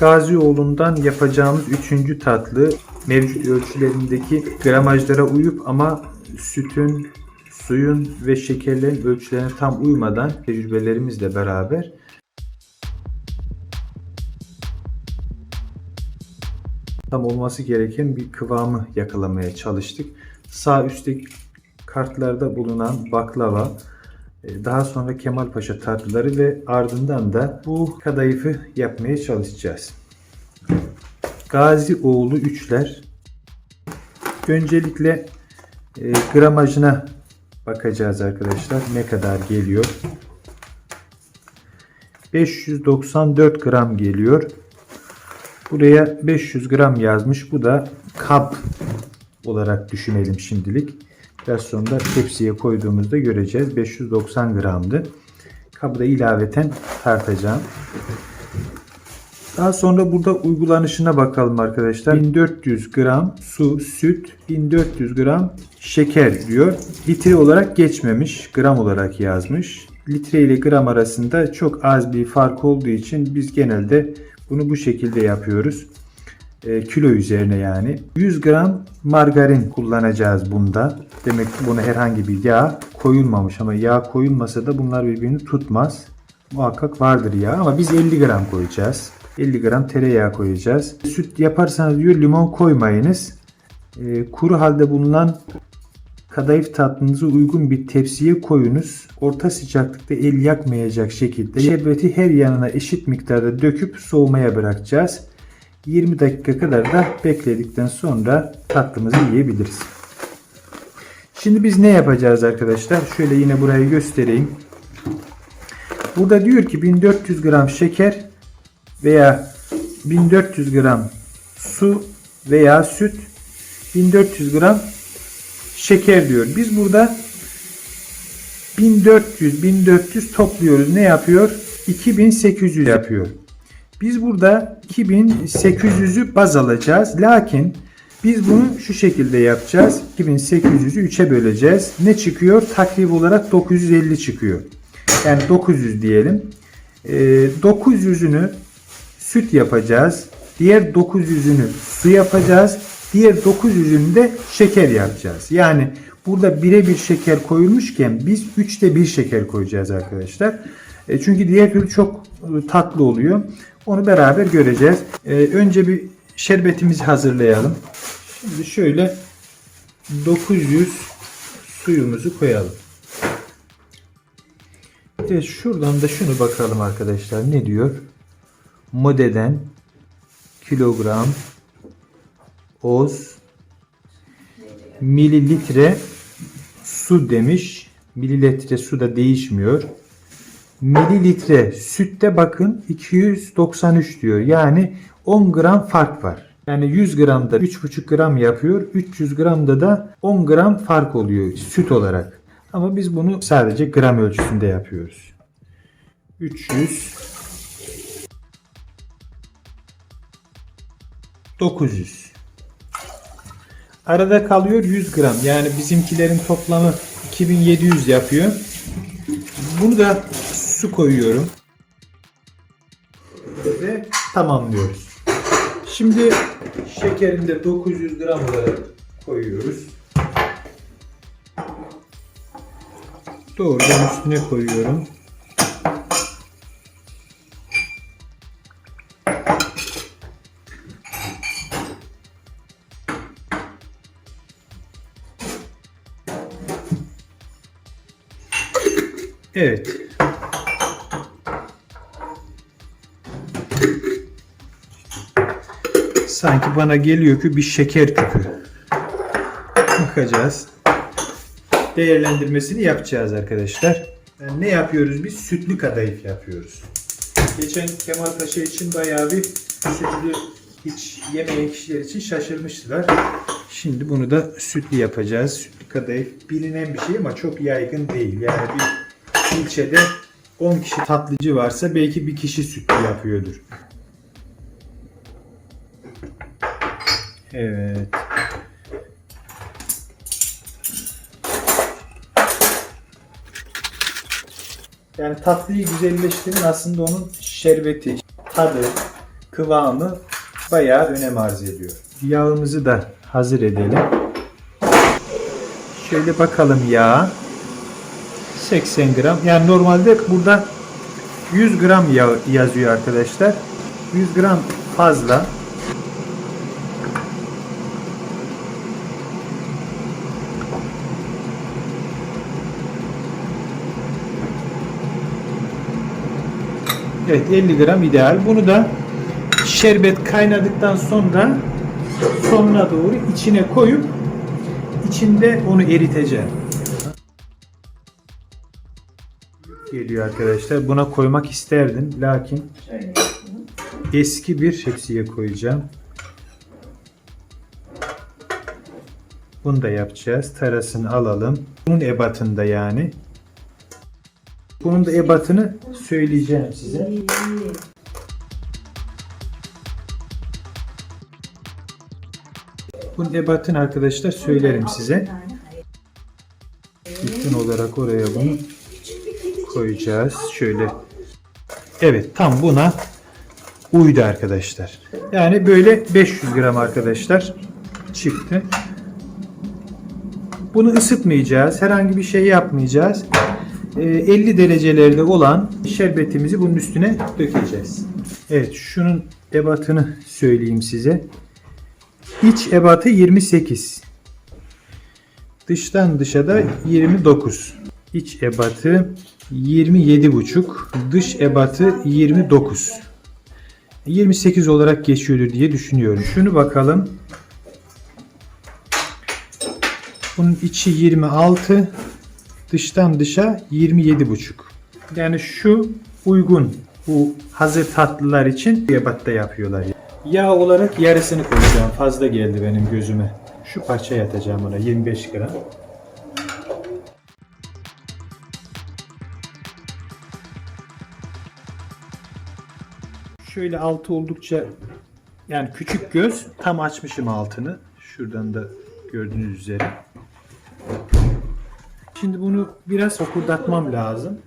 Gazioğlu'ndan yapacağımız üçüncü tatlı mevcut ölçülerindeki gramajlara uyup ama sütün, suyun ve şekerlerin ölçülerine tam uymadan tecrübelerimizle beraber tam olması gereken bir kıvamı yakalamaya çalıştık. Sağ üstteki kartlarda bulunan baklava, daha sonra Kemalpaşa tatlıları ve ardından da bu kadayıfı yapmaya çalışacağız. Gazi oğlu üçler. Öncelikle e, gramajına bakacağız arkadaşlar. Ne kadar geliyor? 594 gram geliyor. Buraya 500 gram yazmış. Bu da kap olarak düşünelim şimdilik. Biraz sonra tepsiye koyduğumuzda göreceğiz. 590 gramdı. Kabı da ilaveten tartacağım. Daha sonra burada uygulanışına bakalım arkadaşlar. 1400 gram su, süt, 1400 gram şeker diyor. Litre olarak geçmemiş, gram olarak yazmış. Litre ile gram arasında çok az bir fark olduğu için biz genelde bunu bu şekilde yapıyoruz. E, kilo üzerine yani. 100 gram margarin kullanacağız bunda. Demek ki buna herhangi bir yağ koyulmamış ama yağ koyulmasa da bunlar birbirini tutmaz. Muhakkak vardır yağ ama biz 50 gram koyacağız. 50 gram tereyağı koyacağız. Süt yaparsanız diyor limon koymayınız. E, kuru halde bulunan kadayıf tatlınızı uygun bir tepsiye koyunuz. Orta sıcaklıkta el yakmayacak şekilde şerbeti her yanına eşit miktarda döküp soğumaya bırakacağız. 20 dakika kadar da bekledikten sonra tatlımızı yiyebiliriz. Şimdi biz ne yapacağız arkadaşlar? Şöyle yine burayı göstereyim. Burada diyor ki 1400 gram şeker veya 1400 gram su veya süt 1400 gram şeker diyor. Biz burada 1400 1400 topluyoruz. Ne yapıyor? 2800 yapıyor. Biz burada 2800'ü baz alacağız. Lakin biz bunu şu şekilde yapacağız. 2800'ü 3'e böleceğiz. Ne çıkıyor? Takrib olarak 950 çıkıyor. Yani 900 diyelim. Ee, 900'ünü süt yapacağız. Diğer 900'ünü su yapacağız. Diğer 900'ünü de şeker yapacağız. Yani burada birebir şeker koyulmuşken biz 3'te 1 şeker koyacağız arkadaşlar. E, çünkü diğer türlü çok e, tatlı oluyor. Onu beraber göreceğiz. E, önce bir şerbetimizi hazırlayalım. Şimdi şöyle 900 suyumuzu koyalım. Evet, şuradan da şunu bakalım arkadaşlar. Ne diyor? Modeden kilogram oz mililitre su demiş. Mililitre su da değişmiyor. Mililitre sütte bakın 293 diyor. Yani 10 gram fark var. Yani 100 gramda 3,5 gram yapıyor. 300 gramda da 10 gram fark oluyor süt olarak. Ama biz bunu sadece gram ölçüsünde yapıyoruz. 300 900 Arada kalıyor 100 gram. Yani bizimkilerin toplamı 2700 yapıyor. Bunu da su koyuyorum. Ve tamamlıyoruz. Şimdi şekerini de 900 gram koyuyoruz. Doğrudan üstüne koyuyorum. Evet. Sanki bana geliyor ki bir şeker küpü. Bakacağız. Değerlendirmesini yapacağız arkadaşlar. Yani ne yapıyoruz biz? Sütlü kadayıf yapıyoruz. Geçen Kemal Paşa için bayağı bir sütlü hiç yemeyen kişiler için şaşırmıştılar. Şimdi bunu da sütlü yapacağız. Sütlü kadayıf bilinen bir şey ama çok yaygın değil. Yani bir ilçede 10 kişi tatlıcı varsa belki bir kişi sütlü yapıyordur. Evet. Yani tatlıyı güzelleştiren aslında onun şerbeti, tadı, kıvamı bayağı önem arz ediyor. Yağımızı da hazır edelim. Şöyle bakalım yağ. 80 gram. Yani normalde burada 100 gram yağ yazıyor arkadaşlar. 100 gram fazla. Evet 50 gram ideal. Bunu da şerbet kaynadıktan sonra sonuna doğru içine koyup içinde onu eriteceğim. Geliyor arkadaşlar. Buna koymak isterdim. Lakin eski bir şepsiye koyacağım. Bunu da yapacağız. Tarasını alalım. Bunun ebatında yani. Bunun da ebatını söyleyeceğim size. Bunun ebatını arkadaşlar söylerim size. Bütün olarak oraya bunu koyacağız. Şöyle. Evet tam buna uydu arkadaşlar. Yani böyle 500 gram arkadaşlar çıktı. Bunu ısıtmayacağız. Herhangi bir şey yapmayacağız. Ee, 50 derecelerde olan şerbetimizi bunun üstüne dökeceğiz. Evet şunun ebatını söyleyeyim size. İç ebatı 28. Dıştan dışa da 29. İç ebatı 27,5. Dış ebatı 29. 28 olarak geçiyordur diye düşünüyorum. Şunu bakalım. Bunun içi 26. Dıştan dışa 27,5. Yani şu uygun. Bu hazır tatlılar için bu ebatta yapıyorlar. Yağ olarak yarısını koyacağım. Fazla geldi benim gözüme. Şu parçaya atacağım ona 25 gram. Şöyle altı oldukça yani küçük göz tam açmışım altını. Şuradan da gördüğünüz üzere. Şimdi bunu biraz fokurdatmam lazım.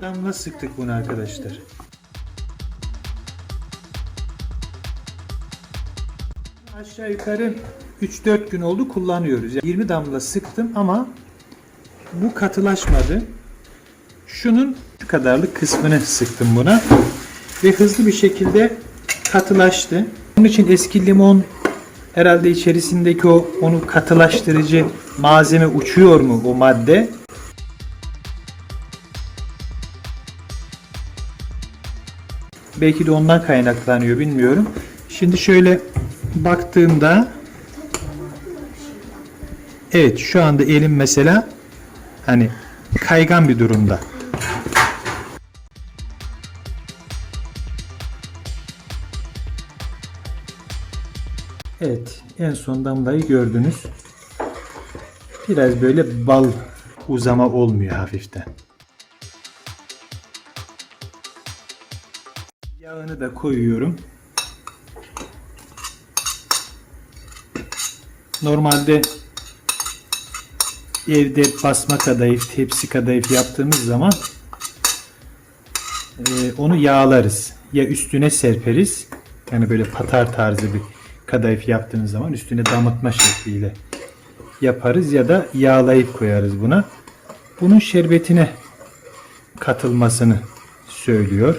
Damla sıktık bunu arkadaşlar. Aşağı yukarı 3-4 gün oldu kullanıyoruz. Yani 20 damla sıktım ama bu katılaşmadı. Şunun şu kadarlık kısmını sıktım buna ve hızlı bir şekilde katılaştı. Bunun için eski limon herhalde içerisindeki o onu katılaştırıcı malzeme uçuyor mu o madde? Belki de ondan kaynaklanıyor bilmiyorum. Şimdi şöyle baktığımda Evet şu anda elim mesela hani kaygan bir durumda. Evet en son damlayı gördünüz. Biraz böyle bal uzama olmuyor hafiften. Yağını da koyuyorum. Normalde evde basma kadayıf, tepsi kadayıf yaptığımız zaman e, onu yağlarız. Ya üstüne serperiz. Yani böyle patar tarzı bir kadayıf yaptığımız zaman üstüne damıtma şekliyle yaparız ya da yağlayıp koyarız buna. Bunun şerbetine katılmasını söylüyor.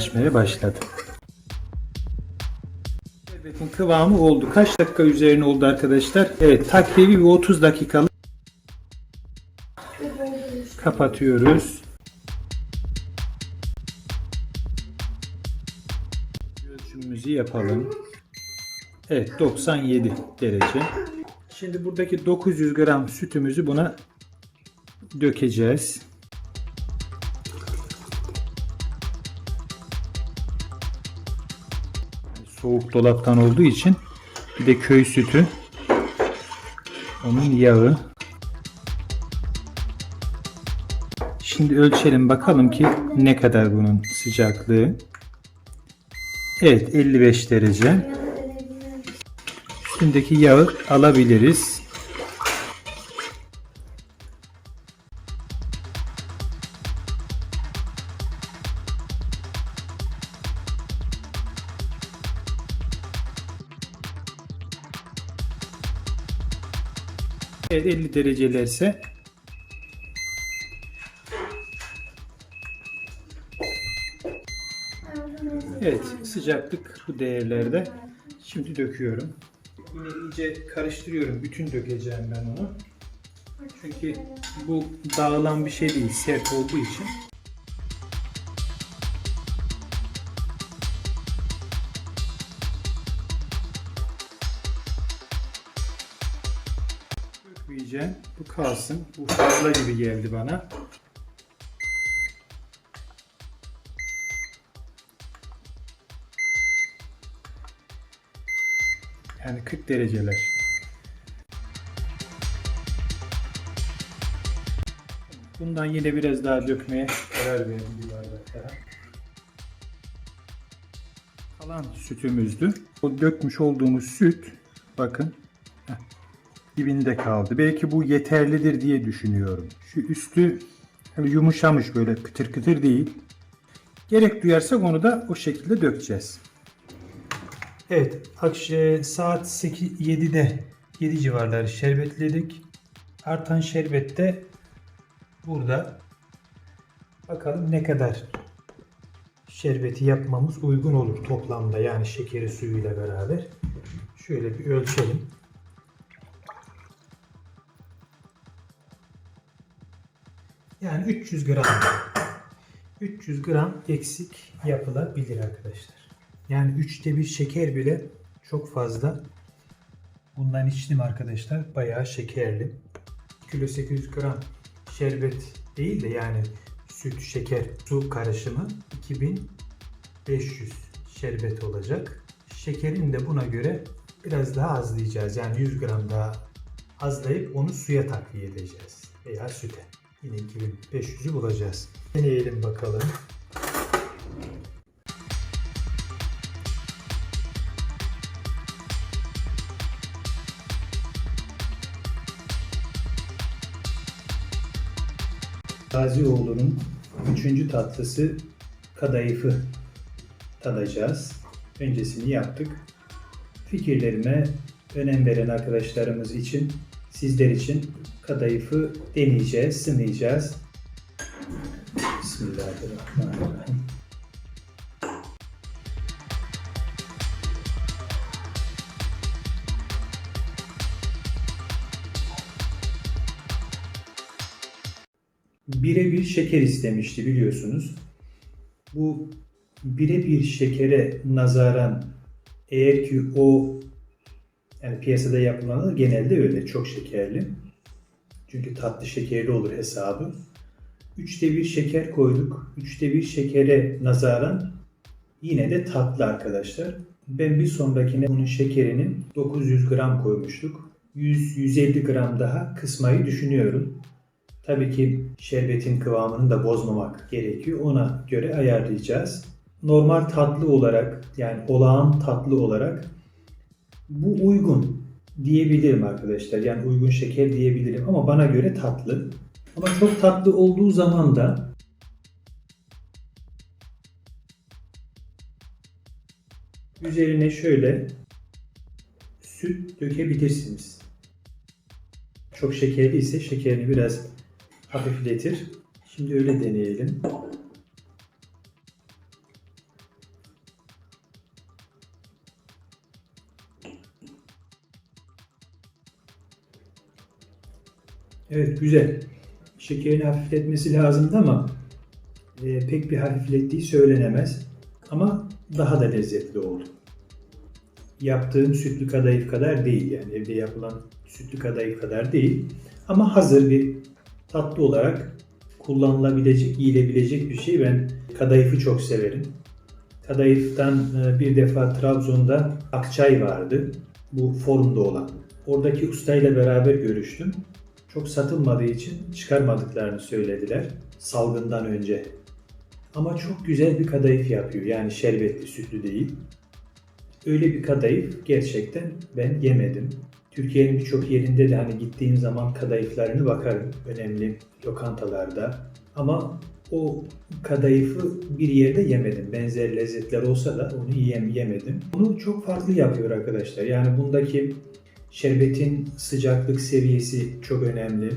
Ballaşmaya başladı. Şerbetin kıvamı oldu. Kaç dakika üzerine oldu arkadaşlar? Evet takribi bir 30 dakikalık kapatıyoruz. Ölçümümüzü yapalım. Evet 97 derece. Şimdi buradaki 900 gram sütümüzü buna dökeceğiz. Soğuk dolaptan olduğu için bir de köy sütü Onun yağı. Şimdi ölçelim bakalım ki ne kadar bunun sıcaklığı. Evet 55 derece. Üstündeki yağı alabiliriz. 50 derecelerse Evet sıcaklık bu değerlerde. Şimdi döküyorum. Yine iyice karıştırıyorum. Bütün dökeceğim ben onu. Çünkü bu dağılan bir şey değil. Sert olduğu için. Kalsın. Bu fazla gibi geldi bana. Yani 40 dereceler. Bundan yine biraz daha dökmeye karar verdim bir bardak daha. Kalan sütümüzdü. O dökmüş olduğumuz süt bakın dibinde kaldı. Belki bu yeterlidir diye düşünüyorum. Şu üstü hani yumuşamış böyle kıtır kıtır değil. Gerek duyarsak onu da o şekilde dökeceğiz. Evet, saat 8 7'de 7 civarları şerbetledik. Artan şerbet de burada. Bakalım ne kadar şerbeti yapmamız uygun olur toplamda yani şekeri suyuyla beraber. Şöyle bir ölçelim. Yani 300 gram 300 gram eksik yapılabilir arkadaşlar. Yani üçte bir şeker bile çok fazla. Bundan içtim arkadaşlar. Bayağı şekerli. Kilo 800 gram şerbet değil de yani süt, şeker, su karışımı 2500 şerbet olacak. Şekerin de buna göre biraz daha azlayacağız. Yani 100 gram daha azlayıp onu suya takviye edeceğiz. Veya süte. Yine 2500'ü bulacağız. Deneyelim bakalım. Gazioğlu'nun üçüncü tatlısı kadayıfı tadacağız. Öncesini yaptık. Fikirlerime önem veren arkadaşlarımız için, sizler için kadayıfı deneyeceğiz, sınayacağız. Bismillahirrahmanirrahim. birebir şeker istemişti biliyorsunuz. Bu birebir şekere nazaran eğer ki o yani piyasada yapılanlar genelde öyle çok şekerli. Çünkü tatlı şekerli olur hesabı. Üçte bir şeker koyduk. Üçte bir şekere nazaran yine de tatlı arkadaşlar. Ben bir sonrakine bunun şekerini 900 gram koymuştuk. 100-150 gram daha kısmayı düşünüyorum. Tabii ki şerbetin kıvamını da bozmamak gerekiyor. Ona göre ayarlayacağız. Normal tatlı olarak yani olağan tatlı olarak bu uygun diyebilirim arkadaşlar. Yani uygun şeker diyebilirim ama bana göre tatlı. Ama çok tatlı olduğu zaman da üzerine şöyle süt dökebilirsiniz. Çok şekerli ise şekerini biraz hafifletir. Şimdi öyle deneyelim. Evet güzel. Şekerini hafifletmesi lazımdı ama e, pek bir hafiflettiği söylenemez. Ama daha da lezzetli oldu. Yaptığım sütlü kadayıf kadar değil yani evde yapılan sütlü kadayıf kadar değil. Ama hazır bir tatlı olarak kullanılabilecek, yiyilebilecek bir şey. Ben kadayıfı çok severim. Kadayıftan e, bir defa Trabzon'da Akçay vardı. Bu forumda olan Oradaki ustayla beraber görüştüm. Çok satılmadığı için çıkarmadıklarını söylediler salgından önce. Ama çok güzel bir kadayıf yapıyor. Yani şerbetli, sütlü değil. Öyle bir kadayıf gerçekten ben yemedim. Türkiye'nin birçok yerinde de hani gittiğim zaman kadayıflarını bakarım. Önemli lokantalarda. Ama o kadayıfı bir yerde yemedim. Benzer lezzetler olsa da onu yiyem yemedim. Bunu çok farklı yapıyor arkadaşlar. Yani bundaki şerbetin sıcaklık seviyesi çok önemli.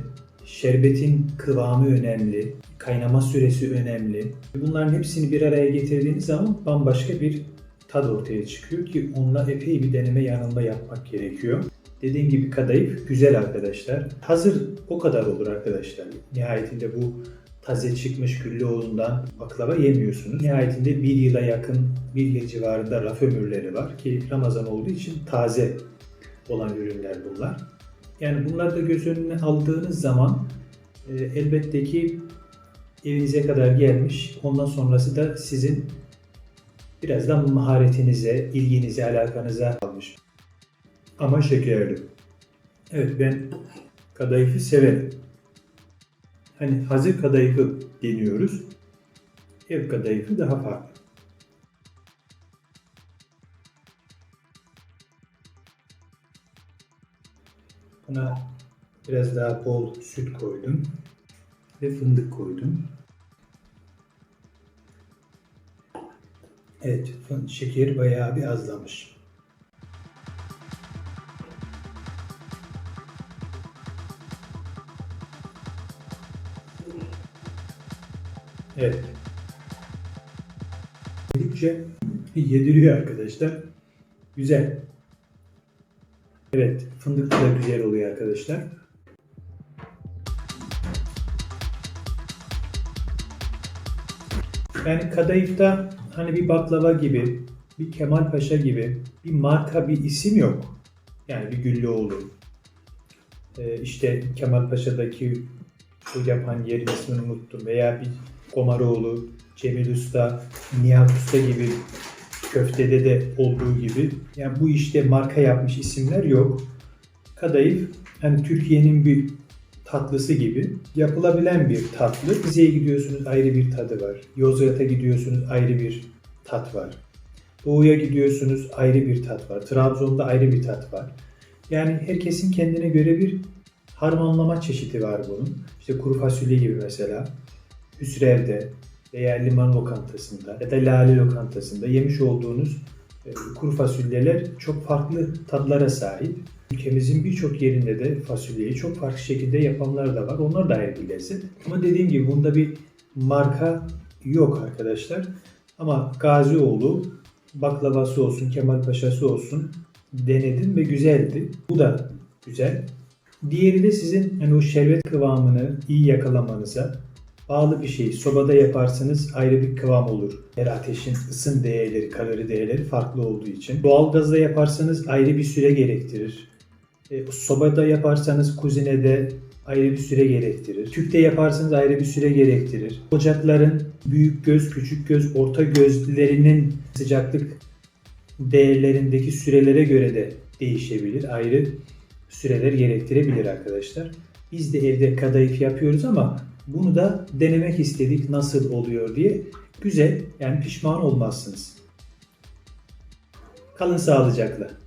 Şerbetin kıvamı önemli. Kaynama süresi önemli. Bunların hepsini bir araya getirdiğiniz zaman bambaşka bir tad ortaya çıkıyor ki onunla epey bir deneme yanılma yapmak gerekiyor. Dediğim gibi kadayıf güzel arkadaşlar. Hazır o kadar olur arkadaşlar. Nihayetinde bu taze çıkmış Güllüoğlu'ndan baklava yemiyorsunuz. Nihayetinde bir yıla yakın, bir yıl civarında raf ömürleri var ki Ramazan olduğu için taze olan ürünler bunlar. Yani bunları da göz önüne aldığınız zaman e, elbette ki evinize kadar gelmiş. Ondan sonrası da sizin biraz da maharetinize, ilginize, alakanıza kalmış. Ama şekerli. Evet ben kadayıfı severim. Hani hazır kadayıfı deniyoruz. Ev kadayıfı daha farklı. Buna biraz daha bol süt koydum ve fındık koydum. Evet, şeker bayağı bir azlamış. Evet. Yedikçe yediriyor arkadaşlar. Güzel. Evet, fındık da güzel oluyor arkadaşlar. Yani kadayıfta hani bir baklava gibi, bir Kemal Paşa gibi bir marka, bir isim yok. Yani bir Güllüoğlu. Ee, işte Kemal Paşa'daki o yapan yerin ismini unuttum. Veya bir Komaroğlu, Cemil Usta, Nihat Usta gibi köftede de olduğu gibi. Yani bu işte marka yapmış isimler yok. Kadayıf hani Türkiye'nin bir tatlısı gibi yapılabilen bir tatlı. Rize'ye gidiyorsunuz ayrı bir tadı var. Yozgat'a gidiyorsunuz ayrı bir tat var. Doğu'ya gidiyorsunuz ayrı bir tat var. Trabzon'da ayrı bir tat var. Yani herkesin kendine göre bir harmanlama çeşidi var bunun. İşte kuru fasulye gibi mesela. Hüsrev'de veya liman lokantasında ya da lale lokantasında yemiş olduğunuz e, kuru fasulyeler çok farklı tadlara sahip. Ülkemizin birçok yerinde de fasulyeyi çok farklı şekilde yapanlar da var. Onlar da ayrı bir lezzet. Ama dediğim gibi bunda bir marka yok arkadaşlar. Ama Gazioğlu baklavası olsun, Kemal Paşa'sı olsun denedim ve güzeldi. Bu da güzel. Diğeri de sizin hani o şerbet kıvamını iyi yakalamanıza bağlı bir şey. Sobada yaparsanız ayrı bir kıvam olur. Her ateşin ısın değerleri, kalori değerleri farklı olduğu için. Doğalgazda yaparsanız ayrı bir süre gerektirir. E, sobada yaparsanız kuzinede ayrı bir süre gerektirir. Tüpte yaparsanız ayrı bir süre gerektirir. Ocakların büyük göz, küçük göz, orta gözlerinin sıcaklık değerlerindeki sürelere göre de değişebilir. Ayrı süreler gerektirebilir arkadaşlar. Biz de evde kadayıf yapıyoruz ama bunu da denemek istedik nasıl oluyor diye. Güzel yani pişman olmazsınız. Kalın sağlıcakla.